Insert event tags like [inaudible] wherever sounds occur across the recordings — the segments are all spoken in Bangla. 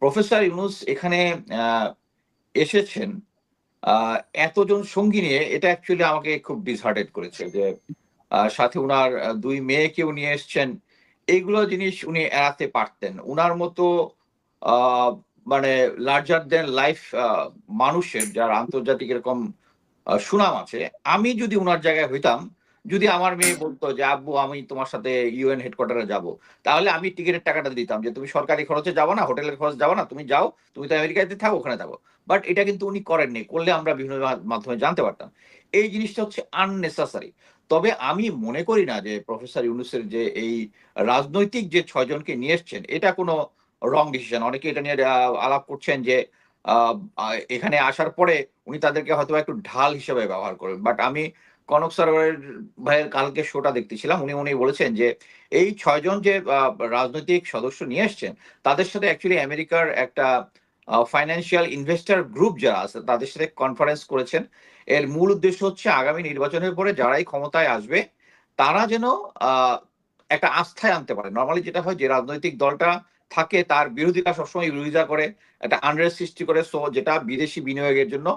প্রফেসর ইউনুস এখানে এসেছেন। এতজন সঙ্গী নিয়ে এটা অ্যাকচুয়ালি আমাকে খুব ডিসহার্টেড করেছে যে সাথে উনার দুই মেয়েকেও নিয়ে এসছেন। এইগুলো জিনিস উনি এড়াতে পারতেন। উনার মতো মানে লার্জার দেন লাইফ মানুষের যার আন্তর্জাতিক এরকম সুনাম আছে, আমি যদি উনার জায়গায় হইতাম যদি আমার মেয়ে বলতো যে, আব্বু, আমি তোমার সাথে ইউএন হেডকোয়ার্টারে যাব। তাহলে আমি টিকিটের টাকাটা দিতাম যে, তুমি সরকারি খরচে যাব না, হোটেলের খরচ যাব না, তুমি যাও, তুমি তো আমেরিকাতে থাকো, ওখানে থাকো বাট এটা কিন্তু উনি করেননি করলে আমরা বিভিন্ন মাধ্যমে জানতে পারতাম। এই জিনিসটা হচ্ছে আননেসেসারি তবে আমি মনে করি না যে, প্রফেসর ইউনুসের যে, এই রাজনৈতিক যে ছয়জনকে নিয়ে এসছেন, এটা কোনো রং ডিসিশন অনেকে এটা নিয়ে আলাপ করছেন যে এখানে আসার পরে উনি তাদেরকে হয়তো একটু ঢাল হিসেবে ব্যবহার করবেন। বাট আমি কনক সরোয়ারের ভাইয়ের কালকে শোটা দেখতেছিলাম। উনি উনি বলেছেন যে, এই ছয়জন যে রাজনৈতিক সদস্য নিয়ে এসছেন, তাদের সাথে অ্যাকচুয়ালি আমেরিকার একটা ফাইন্যান্সিয়াল ইনভেস্টর গ্রুপ যারা আছে, তাদের সাথে কনফারেন্স করেছেন। এর মূল উদ্দেশ্য হচ্ছে আগামী নির্বাচনের পরে যারাই ক্ষমতায় আসবে, তারা যেন একটা আস্থায় আনতে পারে। নর্মালি যেটা হয় যে, রাজনৈতিক দলটা থাকে, তার বিরোধিতা সবসময় বিরোধিতা করে, একটা আন্ডার সৃষ্টি করে। সো যেটা বিদেশি বিনিয়োগের জন্য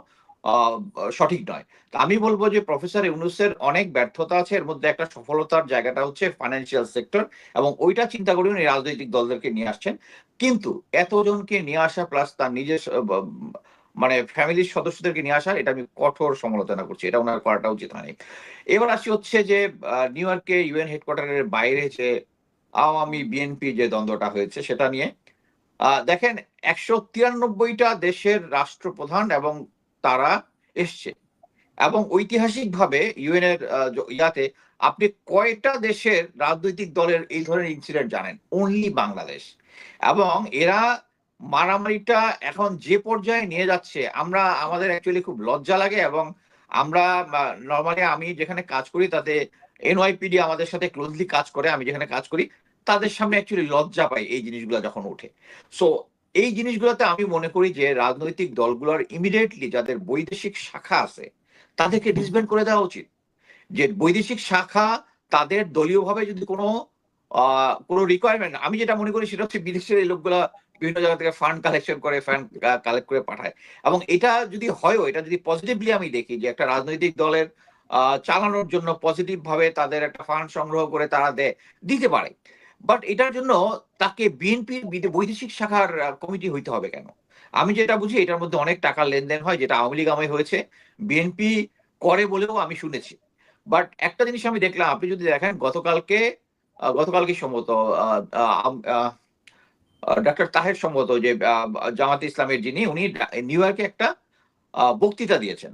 সঠিক নয়। তা আমি বলব যে প্রফেসর ইউনুসের অনেক ব্যর্থতা আছে। এর মধ্যে একটা সফলতার জায়গাটা হচ্ছে ফাইন্যান্সিয়াল সেক্টর এবং ওইটা চিন্তা করে উনি রাজনৈতিক দলদেরকে নিয়ে আসছেন। কিন্তু এতজনকে নিয়ে আসা প্লাস তার নিজের মানে ফ্যামিলির সদস্যদেরকে নিয়ে আসা, এটা আমি কঠোর সমালোচনা করছি। এটা ওনার করাটা উচিত হয়নি। এবার আসি হচ্ছে যে নিউ ইয়র্কে ইউএন হেডকোয়ার্টারের বাইরে যে আওয়ামী বিএনপি যে দ্বন্দ্বটা হয়েছে সেটা নিয়ে দেখেন একশো তিরানব্বইটা দেশের রাষ্ট্রপ্রধান এবং তারা এসছে। এবং ঐতিহাসিকভাবে ইউএন এর ইয়াতে আপনি কয়টা দেশের রাজনৈতিক দলের এই ধরনের ইনসিডেন্ট জানেন? অনলি বাংলাদেশ। এবং এরা মারামারিটা এখন যে পর্যায়ে নিয়ে যাচ্ছে, আমরা, আমাদের অ্যাকচুয়ালি খুব লজ্জা লাগে এবং আমরা নর্মালি আমি যেখানে কাজ করি, তাতে এনওয়াইপিডি আমাদের সাথে ক্লোজলি কাজ করে, আমি যেখানে কাজ করি, তাদের সামনে অ্যাকচুয়ালি লজ্জা পাই এই জিনিসগুলো যখন ওঠে। সো এই জিনিসগুলোতে আমি মনে করি যে রাজনৈতিক দলগুলোর ইমিডিয়েটলি যাদের বৈদেশিক শাখা আছে, তাদেরকে ডিসব্যান্ড করে দেওয়া উচিত। যে বৈদেশিক শাখা তাদের দলীয়ভাবে যদি কোনো কোনো রিকোয়ারমেন্ট আমি যেটা মনে করি সেটা হচ্ছে বিদেশের এই লোকগুলা বিভিন্ন জায়গা থেকে ফান্ড কালেকশন করে ফান্ড কালেক্ট করে পাঠায়। এবং এটা যদি হয়ও এটা যদি পজিটিভলি আমি দেখি যে একটা রাজনৈতিক দলের চালানোর জন্য পজিটিভ ভাবে তাদের একটা ফান্ড সংগ্রহ করে তারা দেয় দিতে পারে। বাট এটার জন্য তাকে বিএনপির বৈদেশিক শাখার কমিটি হইতে হবে কেন? আমি যেটা বুঝি, এটার মধ্যে অনেক টাকার লেনদেন হয়, যেটা আওয়ামী লীগ আমলে হয়েছে। বিএনপি করে বলেও আমি শুনেছি। বাট একটা জিনিস আমি দেখলাম, আপনি যদি দেখেন, গতকালকে গতকালকে সম্ভবত ডক্টর তাহের সম্ভবত যে জামাত ইসলামের যিনি, উনি নিউ ইয়র্কে একটা বক্তৃতা দিয়েছেন।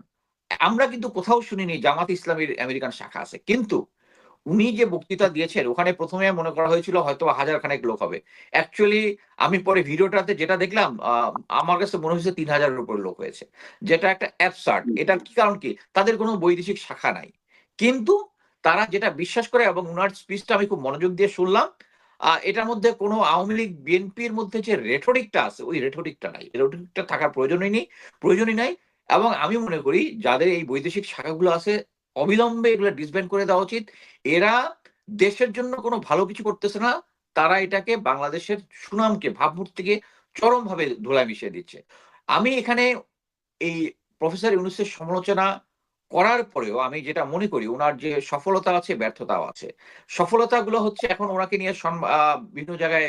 আমরা কিন্তু কোথাও শুনিনি জামাত ইসলামের আমেরিকান শাখা আছে। কিন্তু উনি যে বক্তৃতা দিয়েছেন ওখানে প্রথমে মনে করা হয়েছিল হয়তো হাজার খানেক লোক হবে। অ্যাকচুয়ালি আমি পরে ভিডিওটাতে যেটা দেখলাম আমার কাছে মনে হয়েছে তিন হাজারের উপর লোক হয়েছে। যেটা একটা অ্যাপসার্ট এটার কি কারণ কি? তাদের কোনো বৈদেশিক শাখা নাই। কিন্তু তারা যেটা বিশ্বাস করে এবং উনার স্পিচটা আমি খুব মনোযোগ দিয়ে শুনলাম আহ, এটার মধ্যে কোনো আওয়ামী লীগ বিএনপির মধ্যে যে রেটরিকটা আছে ওই রেটরিকটা নাই। রেটরিকটা থাকার প্রয়োজনই নেই প্রয়োজনই নাই। এবং আমি মনে করি যাদের এই বৈদেশিক শাখাগুলো আছে অবিলম্বে এগুলো ডিসব্যান্ড করে দেওয়া উচিত। এরা দেশের জন্য কোনো ভালো কিছু করতেছে না, তারা এটাকে বাংলাদেশের সুনামকে, ভাবমূর্তিকে চরমভাবে ধুলায় মিশিয়ে দিচ্ছে। আমি এখানে এই প্রফেসর ইউনুসের সমালোচনা করার পরেও আমি যেটা মনে করি, ওনার যে সফলতা আছে, ব্যর্থতাও আছে। সফলতাগুলো হচ্ছে এখন ওনাকে নিয়ে বিভিন্ন জায়গায়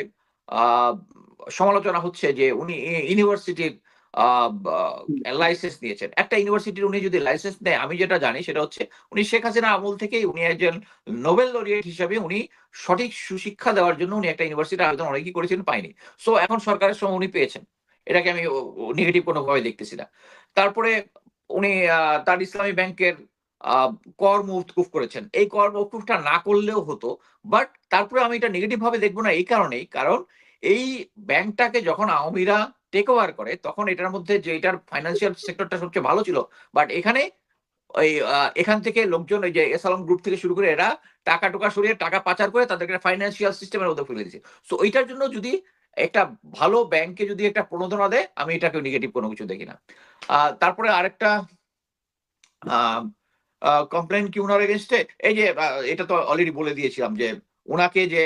সমালোচনা হচ্ছে যে উনি ইউনিভার্সিটির লাইসেন্স নিয়েছেন। একটা ইউনিভার্সিটির উনি যদি লাইসেন্স নেয়, আমি যেটা জানি সেটা হচ্ছে উনি শেখ হাসিনা আমল থেকেই উনি একজন নোবেল লরিয়েট হিসাবে উনি সঠিক সুশিক্ষা দেওয়ার জন্য উনি একটা ইউনিভার্সিটির আবেদন অনেকেই করেছিলেন পাইনি সো এখন সরকারের সময় উনি পেয়েছেন। এটাকে আমি নেগেটিভ কোনো ভাবে দেখতেছি না। তারপরে উনি তার ইসলামী ব্যাংকের কর মৌকুফ করেছেন। এই কর মৌকুফটা না করলেও হতো বাট তারপরে আমি এটা নেগেটিভ ভাবে দেখব না এই কারণেই। কারণ এই ব্যাংকটাকে যখন আওয়ামীরা টেক ওভার করে, তখন এটার মধ্যে যে এটার ফাইন্যান্সিয়াল সেক্টরটা সবচেয়ে ভালো ছিল বাট এখানে ওই এখান থেকে লোকজন ওই যে এসালাম গ্রুপ থেকে শুরু করে এরা টাকা টুকা সরিয়ে টাকা পাচার করে তাদেরকে ফাইন্যান্সিয়াল সিস্টেমের মধ্যে ফেলে দিচ্ছে সো ওইটার জন্য যদি একটা ভালো ব্যাংকে যদি একটা প্রণোদনা দেয়, আমি এটাকে নেগেটিভ কোনো কিছু দেখি না। তারপরে আরেকটা কমপ্লেন কি ওনার এগেনস্টে এই যে এটা তো অলরেডি বলে দিয়েছিলাম যে ওনাকে যে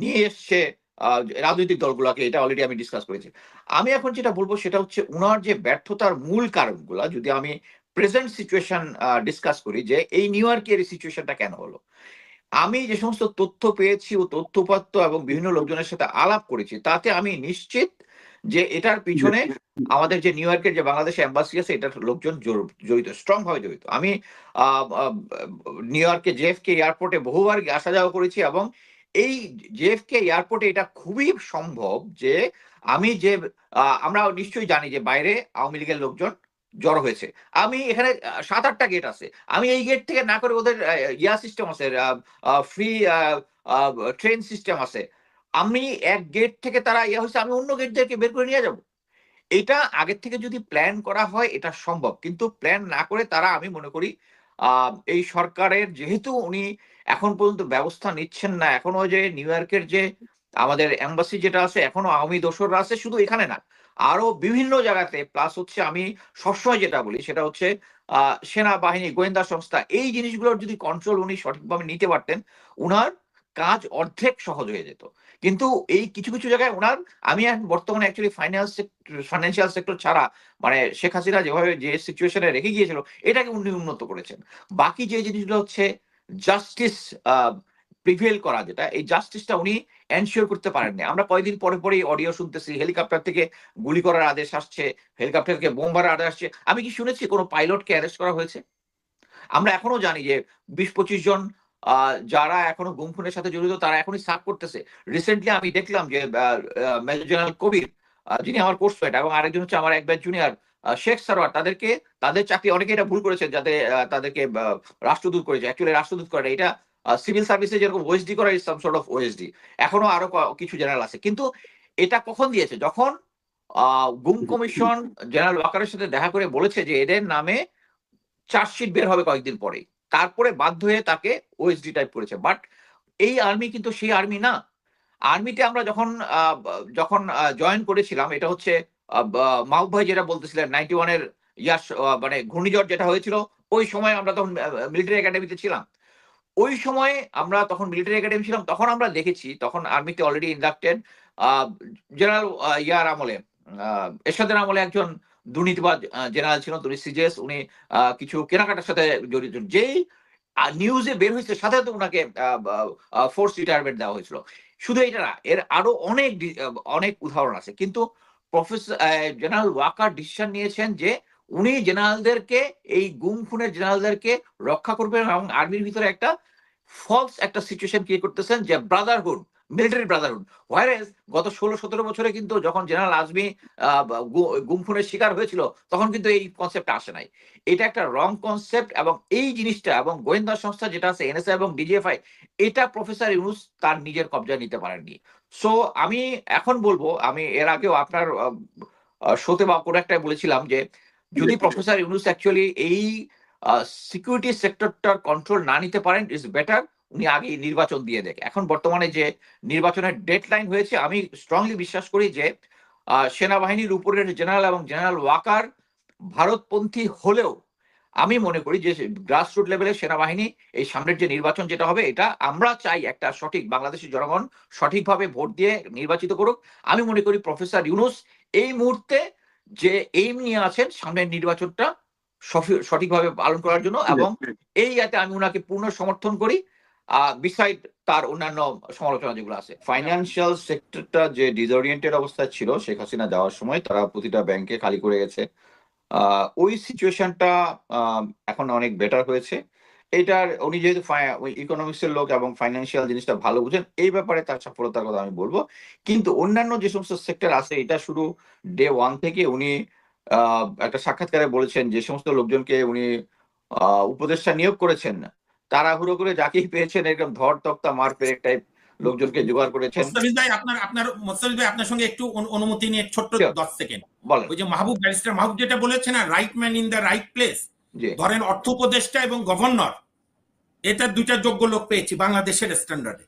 নিয়ে এসছে রাজনৈতিক দলগুলোকে এটা অলরেডি আমি ডিসকাস করেছি। আমি এখন যেটা বলব সেটা হচ্ছে উনার যে ব্যর্থতার মূল কারণগুলো যদি আমি প্রেজেন্ট সিচুয়েশন ডিসকাস করি যে এই নিউ ইয়র্কের সিচুয়েশনটা কেন হলো? আমি যে সমস্ত তথ্য পেয়েছি ও তথ্যপাত্র এবং বিভিন্ন লোকজনের সাথে আলাপ করেছি তাতে আমি নিশ্চিত যে এটার পিছনে [laughs] আমাদের যে নিউ ইয়র্কের যে বাংলাদেশ এম্বাসি আছে এটার লোকজন জড়- জড়িত স্ট্রং ভাবে জড়িত। আমি নিউ ইয়র্কে জেএফকে এয়ারপোর্টে বহুবার আসা যাওয়া করেছি এবং এই জেএফকে এয়ারপোর্টে এটা খুবই সম্ভব যে আমি যে আমরা নিশ্চয়ই জানি যে বাইরে আওয়ামী লীগের লোকজন জড়ো হয়েছে। আমি এখানে সাত আটটা গেট আছে। আমি এই গেট থেকে না করে ওদের ইয়া সিস্টেম আছে ফ্রি ট্রেন সিস্টেম আছে। আমি এক গেট থেকে তারা ইয়া হয়েছে, আমি অন্য গেট থেকে বের করে নিয়ে যাব। এটা আগের থেকে যদি প্ল্যান করা হয়, এটা সম্ভব। কিন্তু প্ল্যান না করে তারা, আমি মনে করি এই সরকারের যেহেতু উনি এখন পর্যন্ত ব্যবস্থা নিচ্ছেন না, এখনও যে নিউ ইয়র্কের যে আমাদের এম্বাসি যেটা আছে, এখনও আওয়ামী দোসররা আছে শুধু এখানে না, আরও বিভিন্ন জায়গাতে প্লাস হচ্ছে আমি সবসময় যেটা বলি সেটা হচ্ছে সেনাবাহিনী, গোয়েন্দা সংস্থা, এই জিনিসগুলোর যদি কন্ট্রোল উনি সঠিকভাবে নিতে পারতেন, উনার কাজ অর্ধেক সহজ হয়ে যেত। কিন্তু এই কিছু কিছু জায়গায় ওনার, আমি বর্তমানে অ্যাকচুয়ালি ফাইন্যান্স ফাইন্যান্সিয়াল সেক্টর ছাড়া মানে শেখ হাসিনা যেভাবে যে সিচুয়েশনে রেখে গিয়েছিল, এটাকে উনি উন্নত করেছেন। বাকি যে জিনিসগুলো হচ্ছে জাস্টিস প্রিভেল করা যেটা, এই জাস্টিসটা উনি এনশিওর করতে পারেননি। আমরা কয়েকদিন পরে পরেই অডিও শুনতেছি হেলিকপ্টার থেকে গুলি করার আদেশ আসছে হেলিকপ্টার থেকে বোম মারার আদেশ আসছে। আমি কি শুনেছি কোনো পাইলটকে অ্যারেস্ট করা হয়েছে? আমরা এখনও জানি যে বিশ পঁচিশ জন যারা এখনও গুম খুনের সাথে জড়িত, তারা এখনই সাক করতেছে। রিসেন্টলি আমি দেখলাম যে মেজর জেনারেল কবির যিনি আমার কোর্স কোর্সমেট এবং আরেকজন হচ্ছে আমার এক ব্যাচ জুনিয়র শেখ সারোয়ার তাদেরকে, তাদের চাকরি অনেকে এটা ভুল করেছেন যাতে তাদেরকে রাষ্ট্রদূত করেছে। অ্যাকচুয়ালি রাষ্ট্রদূত করে এটা সিভিল সার্ভিসে যেরকম ওএসডি করা is some sort of OSD এখনও আরও কিছু জেনারেল আছে। কিন্তু এটা কখন দিয়েছে? যখন গুম কমিশন জেনারেল ওয়াকারের সাথে দেখা করে বলেছে যে, এদের নামে চার্জশিট বের হবে কয়েকদিন পরে তারপরে বাধ্য হয়ে তাকে ওএসডি টাইপ করেছে। বাট এই আর্মি কিন্তু সেই আর্মি না। আর্মিতে আমরা যখন যখন জয়েন করেছিলাম, এটা হচ্ছে মাহবুব ভাই যেটা বলতেছিলেন নাইনটি ওয়ানের ইয়াস মানে ঘূর্ণিঝড় যেটা হয়েছিল, ওই সময় আমরা তখন মিলিটারি একাডেমিতে ছিলাম। ওই সময় আমরা তখন মিলিটারি একাডেমি ছিলাম, তখন আমরা দেখেছি, তখন আর্মিতে অলরেডি ইন্ডাক্টেড জেনারেল ইয়ার আমলে এরশাদের আমলে একজন দুর্নীতিবাদ জেনারেল ছিল তিনি সিজেস, উনি কিছু কেনাকাটার সাথে জড়িত। যেই নিউজে বের হয়েছে সাথে সাথে ওনাকে ফোর্স রিটায়ারমেন্ট দেওয়া হয়েছিল। শুধু এটা না, এর আরও অনেক অনেক উদাহরণ আছে। কিন্তু প্রফেসর জেনারেল ওয়াকার ডিসিশন নিয়েছেন যে উনি জেনারেলদেরকে, এই গুম খুনের জেনারেলদেরকে রক্ষা করবেন এবং আর্মির ভিতরে একটা ফলস একটা সিচুয়েশন ক্রিয়েট করতেছেন যে ব্রাদারহুড মিলিটারি ব্রাদারহুড হোয়ারেজ গত ষোলো সতেরো বছরে কিন্তু যখন জেনারেল আজমি আহ, গু- গুম খুনের শিকার হয়েছিল তখন কিন্তু এই কনসেপ্ট আসে নাই। এটা একটা রং কনসেপ্ট এবং এই জিনিসটা এবং গোয়েন্দা সংস্থা যেটা আছে এনএসআই এবং ডিজিএফআই এটা প্রফেসর ইউনুস তার নিজের কবজায় নিতে পারেননি। সো আমি এখন বলব আমি এর আগেও আপনার শোতে বা কোনো একটা বলেছিলাম যে যদি প্রফেসর ইউনুস অ্যাকচুয়ালি এই সিকিউরিটি সেক্টরটার কন্ট্রোল না নিতে পারেন ইজ বেটার উনি আগে নির্বাচন দিয়ে দেখ। এখন বর্তমানে যে নির্বাচনের ডেডলাইন হয়েছে আমি স্ট্রংলি বিশ্বাস করি যে সেনাবাহিনীর উপরের জেনারেল এবং জেনারেল ওয়াকার ভারতপন্থী হলেও আমি মনে করি যে গ্রাসরুট লেভেলের সেনাবাহিনী এই সামনের যে নির্বাচন যেটা হবে এটা আমরা চাই একটা সঠিক বাংলাদেশের জনগণ সঠিকভাবে ভোট দিয়ে নির্বাচিত করুক। আমি মনে করি প্রফেসর ইউনুস এই মুহূর্তে যে এইম নিয়ে আছেন সামনের নির্বাচনটা সঠিকভাবে পালন করার জন্য এবং এই ইয়াতে আমি ওনাকে পূর্ণ সমর্থন করি। বিসাইড তার অন্যান্য সমালোচনা যেগুলো আছে ফাইন্যান্সিয়াল সেক্টরটা যে ডিসওরিয়েন্টেড অবস্থায় ছিল শেখ হাসিনা যাওয়ার সময় তারা প্রতিটা ব্যাংকে খালি করে গেছে। ওই সিচুয়েশনটা এখন অনেক বেটার হয়েছে। এটার, উনি যেহেতু ইকোনমিক্স এর লোক এবং ফাইন্যান্সিয়াল জিনিসটা ভালো বুঝেন, এই ব্যাপারে তার সফলতার কথা আমি বলব। কিন্তু অন্যান্য যে সমস্ত সেক্টর আছে, এটা শুরু ডে ওয়ান থেকে উনি একটা সাক্ষাৎকারে বলেছেন যে সমস্ত লোকজনকে উনি উপদেষ্টা নিয়োগ করেছেন। তাড়াহুড়ো করে যাকেই পেয়েছেন এরকম ধর তক্তা মার পেরেক টাইপ লোকজনকে জোগাড় করেছেন। মোস্তাফিজ ভাই আপনার আপনার মোস্তাফিজ ভাই আপনার সঙ্গে একটু অনুমতি নিয়ে ছোট্ট দশ সেকেন্ড। ওই যে মাহবুব ব্যারিস্টার মাহবুব যেটা বলেছে না right man in the right place ধরেন অর্থ উপদেষ্টা এবং গভর্নর এটা দুইটা যোগ্য লোক পেয়েছি বাংলাদেশের স্ট্যান্ডার্ডে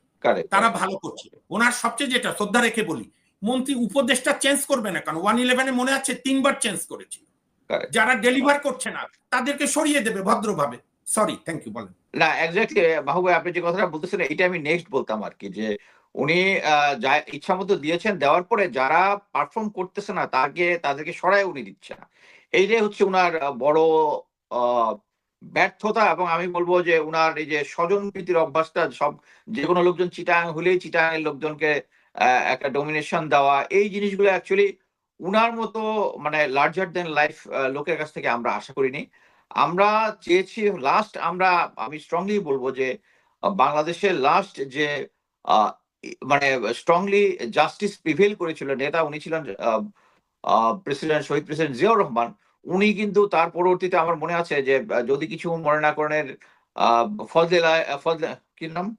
তারা ভালো করছে। ওনার সবচেয়ে যেটা শ্রদ্ধা রেখে বলি মন্ত্রী উপদেষ্টা চেঞ্জ করবে না কারণ ওয়ান ইলেভেনে মনে আছে তিনবার চেঞ্জ করেছে Correct. যারা ডেলিভার করছে না তাদেরকে সরিয়ে দেবে ভদ্রভাবে। সরি থ্যাংক ইউ বলেন। না এক্স্যাক্টলি ভাই আপনি যে কথাটা বলতেছেন, এটা আমি নেক্সট বলতাম আর কি যে উনি যা ইচ্ছা মতো দিয়েছেন, দেওয়ার পরে যারা পারফর্ম করতেছে না, তাকে, তাদেরকে সরায় উনি দিচ্ছে না। এইটাই হচ্ছে উনার বড় ব্যর্থতা এবং আমি বলব যে উনার এই যে স্বজন প্রীতির অভ্যাসটা, সব, যে কোনো লোকজন চিটাং হলেই চিটাং এর লোকজনকে একটা ডোমিনেশন দেওয়া, এই জিনিসগুলো অ্যাকচুয়ালি উনার মতো মানে লার্জার দেন লাইফ লোকের কাছ থেকে আমরা আশা করিনি। আমরা চেয়েছি লাস্ট আমরা আমি স্ট্রংলি বলব যে বাংলাদেশের লাস্ট যে মানে স্ট্রংলি জাস্টিস প্রিভেল করেছিল নেতা উনি ছিলেন প্রেসিডেন্ট শহীদ প্রেসিডেন্ট জিয়াউর রহমান। উনি কিন্তু তার পরবর্তীতে আমার মনে আছে যে যদি কিছু মনে না করেন আহ, ফজলে ফজলে কি নাম?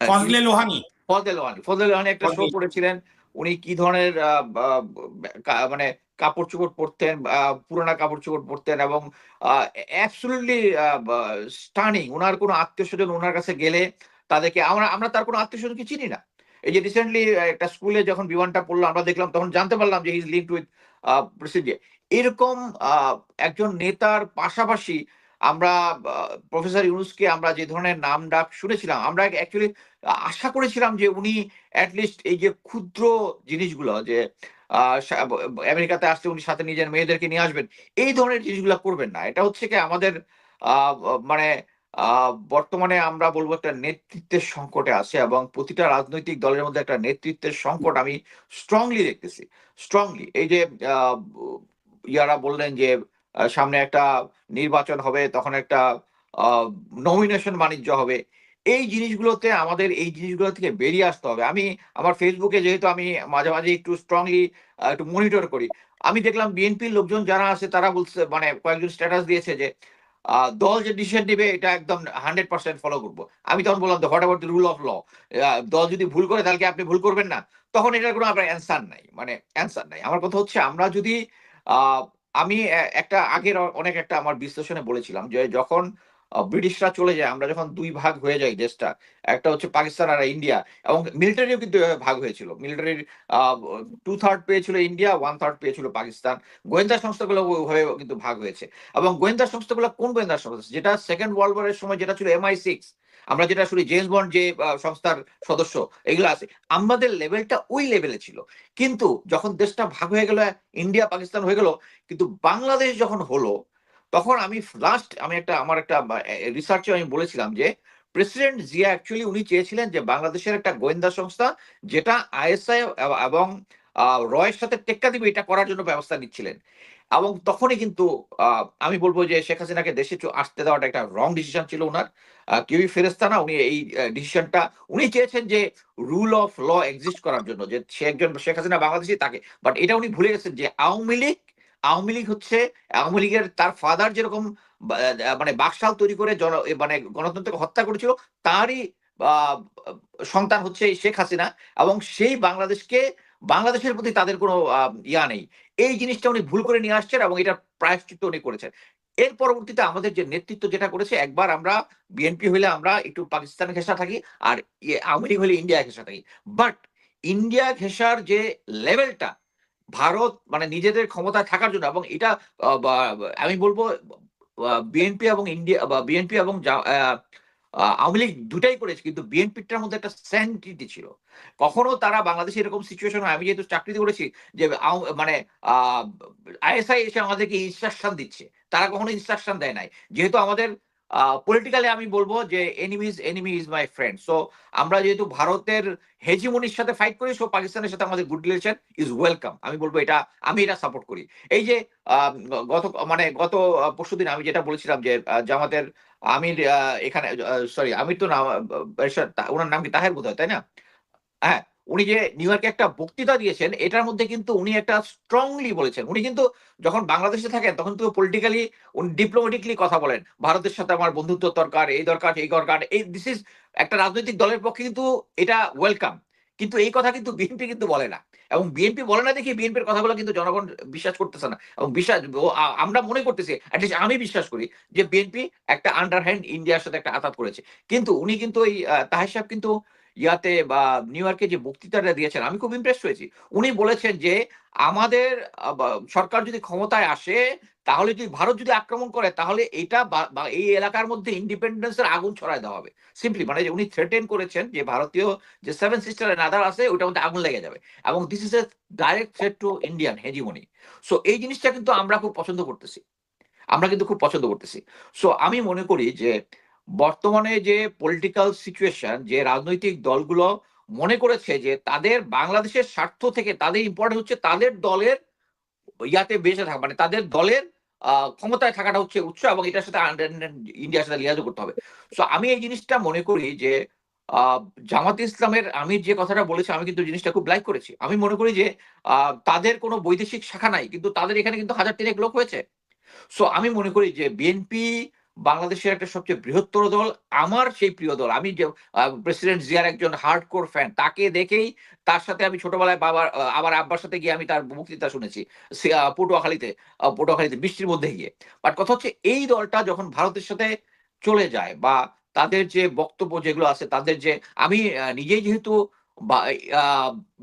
ফজলে লোহানি। ফজলে লোহানি। ফজলে লোহানি একটা শো করেছিলেন। উনি কি ধরনের মানে কাপড় চোপড় পরতেন পুরানা কাপড় চোপড় পরতেন এবং অ্যাবসুলুটলি স্টানিং ওনার কোনো আত্মীয় স্বজন ওনার কাছে গেলে তাদেরকে, আমরা আমরা তার কোনো আত্মীয় স্বজনকে চিনি না। এই যে রিসেন্টলি একটা স্কুলে যখন বিমানটা পড়ল, আমরা দেখলাম, তখন জানতে পারলাম যে ইজ লিঙ্ক উইথ প্রেসিডেন্ট এরকম একজন নেতার পাশাপাশি আমরা প্রফেসর ইউনুসকে আমরা যে ধরনের নাম ডাক শুনেছিলাম, আমরা অ্যাকচুয়ালি আশা করেছিলাম যে উনি অ্যাটলিস্ট এই যে ক্ষুদ্র জিনিসগুলো যে আমেরিকাতে আসলে উনি সাথে নিজের মেয়েদেরকে নিয়ে আসবেন, এই ধরনের জিনিসগুলো করবেন না। এটা হচ্ছে কি আমাদের মানে বর্তমানে আমরা বলব একটা নেতৃত্বের সংকটে আছে এবং প্রতিটা রাজনৈতিক দলের মধ্যে একটা নেতৃত্বের সংকট আমি স্ট্রংলি দেখতেছি। স্ট্রংলি এই যে ইয়ারা বললেন যে সামনে একটা নির্বাচন হবে, তখন একটা নমিনেশন বাণিজ্য হবে। এই জিনিসগুলোতে আমাদের, এই জিনিসগুলো থেকে বেরিয়ে আসতে হবে। আমি আমার ফেসবুকে যেহেতু আমি মাঝে মাঝে একটু স্ট্রংলি একটু মনিটর করি, আমি দেখলাম বিএনপির লোকজন যারা আছে, তারা বলছে মানে কয়েকজন স্ট্যাটাস দিয়েছে যে দল যে ডিসিশন নেবে, এটা একদম হান্ড্রেড পার্সেন্ট ফলো করব। আমি তখন বললাম what about the rule of law দল যদি ভুল করে, তাহলে আপনি ভুল করবেন না? তখন এটার কোনো আপনার অ্যান্সার নাই মানে অ্যান্সার নাই। আমার কথা হচ্ছে, আমরা যদি আমি একটা আগের অনেক একটা আমার বিশ্লেষণে বলেছিলাম যে যখন ব্রিটিশরা চলে যায়, আমরা যখন দুই ভাগ হয়ে যাই দেশটা, একটা হচ্ছে পাকিস্তান আর ইন্ডিয়া, এবং মিলিটারিও কিন্তু ভাগ হয়েছিল। মিলিটারির টু থার্ড পেয়েছিল ইন্ডিয়া ওয়ান থার্ড পেয়েছিল পাকিস্তান। গোয়েন্দা সংস্থাগুলো হয়ে কিন্তু ভাগ হয়েছে। এবং গোয়েন্দা সংস্থাগুলো কোন গোয়েন্দা সংস্থা? যেটা সেকেন্ড ওয়ার্ল্ড ওয়ারের সময় যেটা ছিল এমআই সিক্স আমরা যেটা শুনি জেমস বন্ড যে সংস্থার সদস্য, এগুলো আছে। আমাদের লেভেলটা ওই লেভেলে ছিল। কিন্তু যখন দেশটা ভাগ হয়ে গেল, ইন্ডিয়া, পাকিস্তান হয়ে গেল, কিন্তু বাংলাদেশ যখন হলো, তখন আমি লাস্ট আমি একটা, আমার একটা রিসার্চে আমি বলেছিলাম যে প্রেসিডেন্ট জিয়া অ্যাকচুয়ালি উনি চেয়েছিলেন যে, বাংলাদেশের একটা গোয়েন্দা সংস্থা, যেটা আইএসআই এবং রয়ের সাথে টেক্কা দিবে এটা করার জন্য ব্যবস্থা নিচ্ছিলেন। এবং তখনই কিন্তু আমি বলব যে শেখ হাসিনাকে দেশে আসতে দেওয়াটা একটা রং ডিসিশন ছিল ওনার। কেউই ফেরেস্তা না, উনি এই ডিসিশনটা উনি চেয়েছেন যে রুল অফ ল এক্সিস্ট করার জন্য, যে সে একজন শেখ হাসিনা বাংলাদেশি তাকে। বাট এটা উনি ভুলে গেছেন যে আওয়ামী লীগ আওয়ামী লীগ হচ্ছে, আওয়ামী লীগের তার ফাদার যেরকম মানে বাকশাল তৈরি করে জন মানে গণতন্ত্রকে হত্যা করেছিল, তারই সন্তান হচ্ছে শেখ হাসিনা। এবং সেই বাংলাদেশকে বাংলাদেশের প্রতি তাদের কোনো ইয়া নেই। এই জিনিসটা উনি ভুল করে নিয়ে আসছেন এবং এটা প্রায়শ্চিত্ত উনি করেছেন। এর পরবর্তীতে আমাদের যে নেতৃত্ব যেটা করেছে, একবার আমরা বিএনপি হইলে আমরা একটু পাকিস্তান ঘেঁষা থাকি আর ইয়ে আওয়ামী লীগ হলে ইন্ডিয়া ঘেঁষা থাকি। বাট ইন্ডিয়া ঘেঁষার যে লেভেলটা, ভারত মানে নিজেদের ক্ষমতায় থাকার জন্য এবং এটা আমি বলব বিএনপি এবং ইন্ডিয়া বিএনপি এবং আওয়ামী লীগ দুটাই করেছে, কিন্তু বিএনপিটার মধ্যে একটা স্যান্টিটি ছিল। কখনো তারা বাংলাদেশে এরকম সিচুয়েশন হয়, আমি যেহেতু চাকরিতে করেছি, যে মানে আহ আইএসআই এসে আমাদেরকে ইনস্ট্রাকশন দিচ্ছে। তারা কখনো ইনস্ট্রাকশন দেয় নাই। যেহেতু আমাদের পলিটিক্যালি আমি বলব যে enemy's enemy is my friend so আমরা যেহেতু ভারতের হেজিমনির সাথে ফাইট করি সো পাকিস্তানের সাথে আমাদের গুড রিলেশন ইজ ওয়েলকাম আমি বলব এটা, আমি এটা সাপোর্ট করি। এই যে গত মানে গত পরশুদিন আমি যেটা বলেছিলাম যে জামাতের আমির এখানে সরি আমির তো নাম ওনার নাম কি তাহের বোধ হয় তাই না? হ্যাঁ উনি যে নিউ ইয়র্কে একটা বক্তৃতা দিয়েছেন, এটার মধ্যে কিন্তু উনি একটা স্ট্রংলি বলেছেন। উনি কিন্তু যখন বাংলাদেশে থাকেন, তখন তো পলিটিক্যালি উনি ডিপ্লোমেটিকলি কথা বলেন। ভারতের সাথে আমার বন্ধুত্ব দরকার, এই দরকার এই দরকার, এই দিস ইজ একটা রাজনৈতিক দলের পক্ষে কিন্তু এটা ওয়েলকাম কিন্তু এই কথা কিন্তু বিএনপি কিন্তু বলে না। এবং বিএনপি বলে না দেখি বিএনপির কথাগুলো কিন্তু জনগণ বিশ্বাস করতেছে না। এবং বিশ্বাস আমরা মনে করতেছি আমি বিশ্বাস করি, যে বিএনপি একটা আন্ডারহ্যান্ড ইন্ডিয়ার সাথে একটা আঘাত করেছে। কিন্তু উনি কিন্তু ওই তাহের সাহেব কিন্তু ইয়াতে বা নিউ ইয়র্কে যে বক্তৃতাটা দিয়েছেন, আমি খুব ইমপ্রেস হয়েছি। উনি বলেছেন যে, আমাদের সরকার যদি ক্ষমতায় আসে, তাহলে যদি ভারত যদি আক্রমণ করে, তাহলে এটা এই এলাকার মধ্যে ইন্ডিপেন্ডেন্সের আগুন ছড়ায় দেওয়া হবে। সিম্পলি মানে উনি থ্রেটেন করেছেন যে ভারতীয় যে সেভেন সিস্টার নাদার আছে ওইটার মধ্যে আগুন লেগে যাবে। এবং this is a direct threat to Indian hegemony so এই জিনিসটা কিন্তু আমরা খুব পছন্দ করতেছি। আমরা কিন্তু খুব পছন্দ করতেছি। সো আমি মনে করি যে বর্তমানে যে পলিটিক্যাল সিচুয়েশন যে রাজনৈতিক দলগুলো মনে করেছে যে তাদের বাংলাদেশের স্বার্থ থেকে তাদের ইম্পর্টেন্ট হচ্ছে তাদের দলের ইয়াতে বেঁচে থাকা মানে তাদের দলের ক্ষমতায় থাকাটা হচ্ছে উৎস এবং এটার সাথে ইন্ডিয়ার সাথে লিয়াজও করতে হবে। সো আমি এই জিনিসটা মনে করি যে জামাত ইসলামের আমি যে কথাটা বলেছি, আমি কিন্তু জিনিসটা খুব লাইক করেছি। আমি মনে করি যে তাদের কোনো বৈদেশিক শাখা নাই, কিন্তু তাদের এখানে কিন্তু হাজার তিনেক লোক হয়েছে। সো আমি মনে করি যে বিএনপি বাংলাদেশের একটা সবচেয়ে বৃহত্তর দল, আমার সেই প্রিয় দল। আমি যে প্রেসিডেন্ট জিয়ার একজন হার্ড কোর ফ্যান তাকে দেখেই তার সাথে আমি ছোটবেলায় বাবার আমার আব্বার সাথে গিয়ে আমি তার বক্তৃতা শুনেছি পটুয়াখালীতে পটুয়াখালীতে বৃষ্টির মধ্যে গিয়ে। বাট কথা হচ্ছে এই দলটা যখন ভারতের সাথে চলে যায় বা তাদের যে বক্তব্য যেগুলো আছে, তাদের যে, আমি নিজেই যেহেতু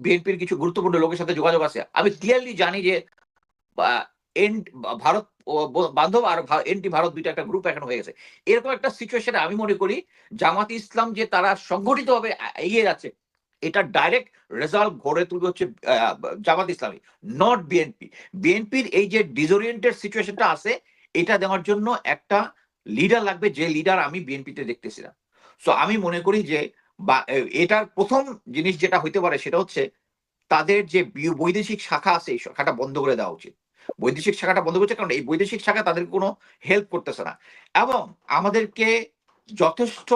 বিএনপির কিছু গুরুত্বপূর্ণ লোকের সাথে যোগাযোগ আছে, আমি ক্লিয়ারলি জানি যে আহ, এন- ভারত বান্ধব আর এনটি ভারত দুইটা একটা গ্রুপ এখন হয়ে গেছে। এরকম একটা সিচুয়েশনে আমি মনে করি জামাত ইসলাম যে তারা সংগঠিতভাবে আ- এগিয়ে যাচ্ছে এটা ডাইরেক্ট রেজাল্ট গড়ে তুলবে হচ্ছে জামাত ইসলামী নট বিএনপি বিএনপির এই যে ডিসোরিয়েন্টেড সিচুয়েশনটা আছে এটা দেওয়ার জন্য একটা লিডার লাগবে যে লিডার আমি বিএনপিতে দেখতেছি না। সো আমি মনে করি যে বা এটার প্রথম জিনিস যেটা হইতে পারে সেটা হচ্ছে তাদের যে বৈদেশিক শাখা আছে এই শাখাটা বন্ধ করে দেওয়া উচিত। বৈদেশিক শাখাটা বন্ধ করছে, কারণ এই বৈদেশিক শাখা তাদের কোনো হেল্প করতেছে না। এবং আমাদেরকে যথেষ্ট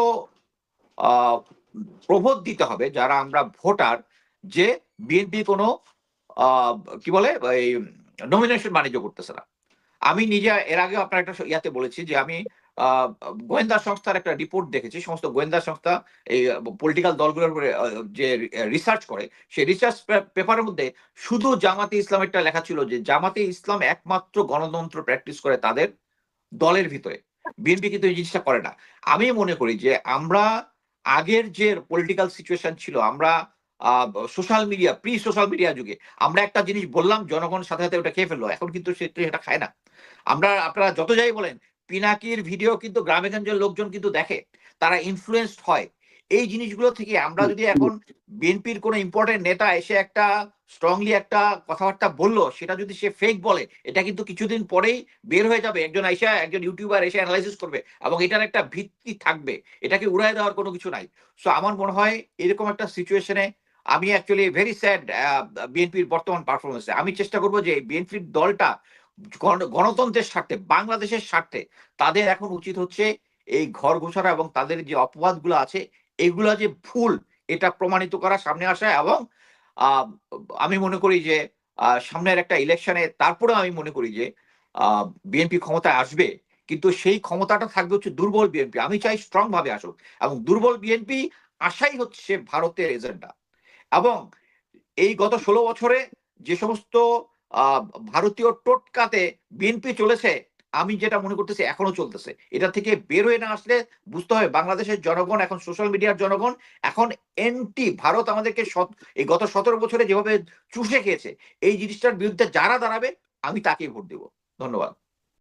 প্রবোধ দিতে হবে যারা আমরা ভোটার যে বিএনপি কোনো কি বলে নমিনেশন বাণিজ্য করতেছে না। আমি নিজে এর আগে আপনার একটা ইয়াতে বলেছি যে আমি গোয়েন্দা সংস্থার একটা রিপোর্ট দেখেছি। সমস্ত গোয়েন্দা সংস্থা এই পলিটিক্যাল দলগুলোর উপরে যে রিসার্চ করে, সেই রিসার্চ পেপারের মধ্যে শুধু জামাতে ইসলামেরটা লেখা ছিল যে, জামাতে ইসলাম একমাত্র গণতন্ত্র প্র্যাকটিস করে তাদের দলের ভিতরে। বিএনপি কিন্তু এই জিনিসটা করে না। আমি মনে করি যে, আমরা আগের যে পলিটিক্যাল সিচুয়েশন ছিল, আমরা social media pre social media যুগে, আমরা একটা জিনিস বললাম, জনগণ সাথে সাথে ওটা খেয়ে ফেলল, এখন কিন্তু সেটা খায় না। আমরা, আপনারা যত যাই বলেন পিনাকির ভিডিও কিন্তু গ্রামে গঞ্জের লোকজন কিন্তু দেখে, তারা ইনফ্লুয়েসড হয়। এই জিনিসগুলো থেকে আমরা যদি এখন বিএনপির কোনো ইম্পর্টেন্ট নেতা এসে একটা স্ট্রংলি একটা কথাবার্তা বলল, সেটা যদি সে ফেক বলে, এটা কিন্তু কিছুদিন পরেই বের হয়ে যাবে। একজন এসে একজন ইউটিউবার এসে অ্যানালাইসিস করবে এবং এটার একটা ভিত্তি থাকবে। এটাকে উড়াই দেওয়ার কোনো কিছু নাই। সো আমার মনে হয় এরকম একটা সিচুয়েশনে আমি অ্যাকচুয়ালি ভেরি স্যাড বিএনপির বর্তমান পারফরমেন্সে আমি চেষ্টা করব যে বিএনপির দলটা গণতন্ত্রের স্বার্থে, বাংলাদেশের স্বার্থে তাদের এখন উচিত হচ্ছে এই ঘর ঘোষণা এবং তাদের যে অপবাদগুলো আছে, এগুলা যে ভুল, এটা প্রমাণিত করা সামনে আসা এবং আমি মনে করি যে সামনের একটা ইলেকশনে তারপরে আমি মনে করি যে বিএনপি ক্ষমতায় আসবে, কিন্তু সেই ক্ষমতাটা থাকবে হচ্ছে দুর্বল বিএনপি। আমি চাই স্ট্রং ভাবে আসুক এবং দুর্বল বিএনপি আশাই হচ্ছে ভারতের এজেন্ডা এবং এই গত ষোলো বছরে যে সমস্ত ভারতীয় টোটকাতে বিএনপি চলেছে, আমি যেটা মনে করতেছি এখনও চলতেছে। এটা থেকে বের হয়ে না আসলে বুঝতে হবে, বাংলাদেশের জনগণ, এখন সোশ্যাল মিডিয়ার জনগণ, এখন এনটি ভারত আমাদেরকে এই গত সতেরো বছরে যেভাবে চুষে খেয়েছে, এই জিনিসটার বিরুদ্ধে যারা দাঁড়াবে, আমি তাকেই ভোট দেব। ধন্যবাদ।